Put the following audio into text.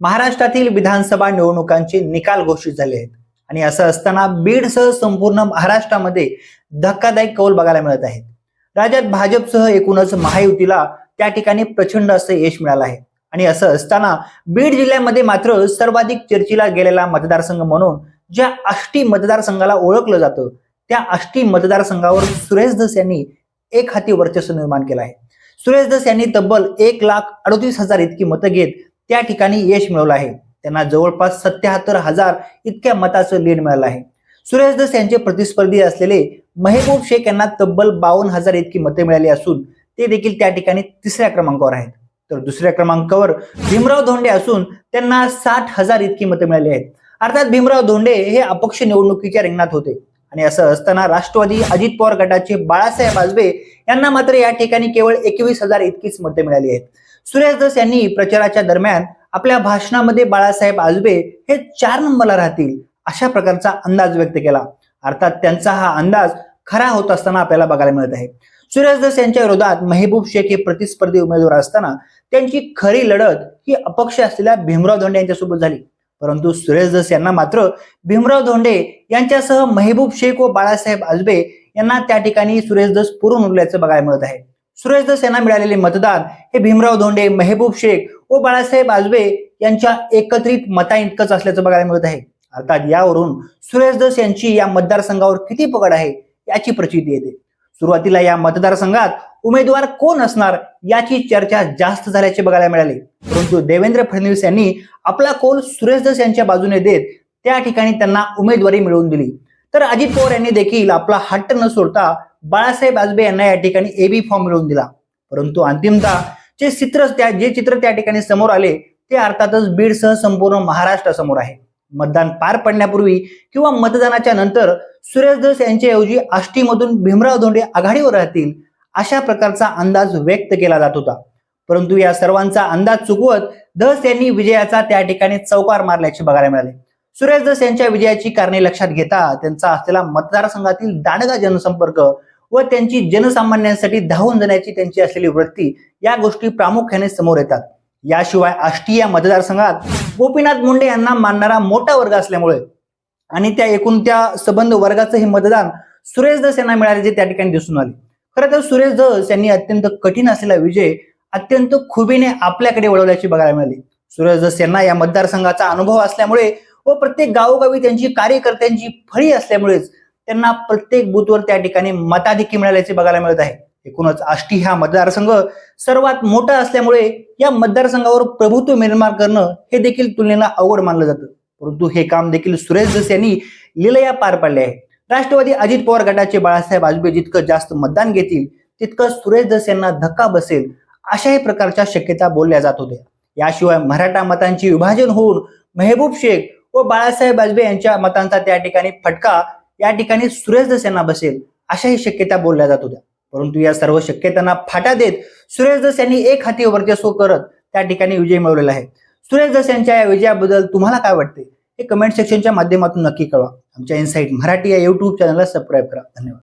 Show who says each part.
Speaker 1: महाराष्ट्रातील विधानसभा निवडणुकांचे निकाल घोषित झाले आहेत. आणि असं असताना बीडसह संपूर्ण महाराष्ट्रामध्ये धक्कादायक कौल बघायला मिळत आहेत. राज्यात भाजपसह एकूणच महायुतीला त्या ठिकाणी प्रचंड असं यश मिळालं आहे. आणि असं असताना बीड जिल्ह्यामध्ये मात्र सर्वाधिक चर्चेला गेलेला मतदारसंघ म्हणून ज्या आष्टी मतदारसंघाला ओळखलं जातं त्या आष्टी मतदारसंघावर सुरेश धस यांनी एक हाती वर्चस्व निर्माण केलं आहे. सुरेश धस यांनी तब्बल एक लाख अडतीस हजार इतकी मतं घेत त्या ठिकाणी यश मिळवलं आहे. त्यांना जवळपास सत्याहत्तर हजार इतक्या मताचं लीड मिळालं आहे. सुरेश दस यांचे प्रतिस्पर्धी असलेले महेबूब शेख यांना तब्बल बावन्न हजार इतकी मते मिळाली असून ते देखील त्या ठिकाणी तिसऱ्या क्रमांकावर आहेत. तर दुसऱ्या क्रमांकावर भीमराव धोंडे असून त्यांना साठ हजार इतकी मते मिळाली आहेत. अर्थात भीमराव धोंडे हे अपक्ष निवडणुकीच्या रिंगणात होते. आणि असं असताना राष्ट्रवादी अजित पवार गटाचे बाळासाहेब आजबे यांना मात्र या ठिकाणी केवळ एकवीस हजार इतकीच मते मिळाली आहेत. सुरेश यांनी प्रचाराच्या दरम्यान आपल्या भाषणामध्ये बाळासाहेब आजबे हे चार नंबरला राहतील अशा प्रकारचा अंदाज व्यक्त केला. अर्थात त्यांचा हा अंदाज खरा होत असताना आपल्याला बघायला मिळत आहे. सुरेश यांच्या विरोधात मेहबूब शेख हे प्रतिस्पर्धी उमेदवार असताना त्यांची खरी लढत ही अपक्ष असलेल्या भीमराव धोंडे यांच्यासोबत झाली. परंतु सुरेश यांना मात्र भीमराव धोंडे यांच्यासह मेहबूब शेख व बाळासाहेब आजबे यांना त्या ठिकाणी सुरेश धस पुरून उरल्याचं बघायला मिळत आहे. सुरेश दस यांना मिळालेले मतदान हे भीमराव धोंडे मेहबूब शेख व बाळासाहेब आजबे यांच्या एकत्रित मता इतकंच असल्याचं बघायला मिळत आहे. अर्थात यावरून सुरेश दस यांची या मतदारसंघावर किती पकड आहे याची प्रचिती येते. सुरुवातीला या मतदारसंघात उमेदवार कोण असणार याची चर्चा जास्त झाल्याचे बघायला मिळाले. परंतु देवेंद्र फडणवीस यांनी आपला कोल सुरेश दस यांच्या बाजूने देत त्या ठिकाणी त्यांना उमेदवारी मिळवून दिली. तर अजित पवार यांनी देखील आपला हट्ट न सोडता बाळासाहेब आजबे यांना या ठिकाणी एबी फॉर्म मिळवून दिला. परंतु अंतिमतः जे चित्र त्या जे चित्र त्या ठिकाणी समोर आले ते अर्थातच बीडसह संपूर्ण महाराष्ट्रासमोर आहे. मतदान पार पडण्यापूर्वी किंवा मतदानाच्या नंतर सुरेश धस यांच्याऐवजी आष्टीमधून भीमराव धोंडे आघाडीवर राहतील अशा प्रकारचा अंदाज व्यक्त केला जात होता. परंतु या सर्वांचा अंदाज चुकवत धस यांनी विजयाचा त्या ठिकाणी चौकार मारल्याचे बघायला मिळाले. सुरेश धस यांच्या विजयाची कारणे लक्षात घेता त्यांचा असलेला मतदारसंघातील दांडगा जनसंपर्क व त्यांची जनसामान्यांसाठी धावून जाण्याची त्यांची असलेली वृत्ती या गोष्टी प्रामुख्याने समोर येतात. याशिवाय आष्टी या मतदारसंघात गोपीनाथ मुंडे यांना मानणारा मोठा वर्ग असल्यामुळे आणि त्या एकूण त्या संबंध वर्गाचं हे मतदान सुरेश दस यांना मिळाल्याचे त्या ठिकाणी दिसून आले. खरं तर सुरेश दस यांनी अत्यंत कठीण असलेला विजय अत्यंत खुबीने आपल्याकडे वळवल्याची बघायला मिळाली. सुरेश दस यांना या मतदारसंघाचा अनुभव असल्यामुळे व प्रत्येक गावोगावी त्यांची कार्यकर्त्यांची फळी असल्यामुळेच त्यांना प्रत्येक बूथवर त्या ठिकाणी मताधिक्य मिळाल्याचे बघायला मिळत आहे. एकूणच आष्टी हा मतदारसंघ सर्वात मोठा असल्यामुळे या मतदारसंघावर प्रभुत्व निर्माण करणं हे देखील तुलनेनं अवघड मानलं जातं. परंतु हे काम देखील सुरेश जस यांनी लिलया पार पाडले आहे. राष्ट्रवादी अजित पवार गटाचे बाळासाहेब आजबे जितकं जास्त मतदान घेतील तितकं सुरेश जस यांना धक्का बसेल अशाही प्रकारच्या शक्यता बोलल्या जात होत्या. याशिवाय मराठा मतांची विभाजन होऊन मेहबूब शेख व बाळासाहेब आजबे यांच्या मतांचा त्या ठिकाणी फटका या ठिकाणी सुरेश धस यांना बसेल अशाही शक्यता बोलल्या जात होत्या. परंतु या सर्व शक्यतांना फाटा देत सुरेश दस यांनी एक हाती वर्चस्व करत त्या ठिकाणी विजय मिळवलेला आहे. सुरेश दस यांच्या या विजयाबद्दल तुम्हाला काय वाटते? हे कमेंट सेक्शनच्या माध्यमातून नक्की कळवा. आमच्या इनसाईट मराठी या युट्यूब चॅनलला सबस्क्राईब करा. धन्यवाद.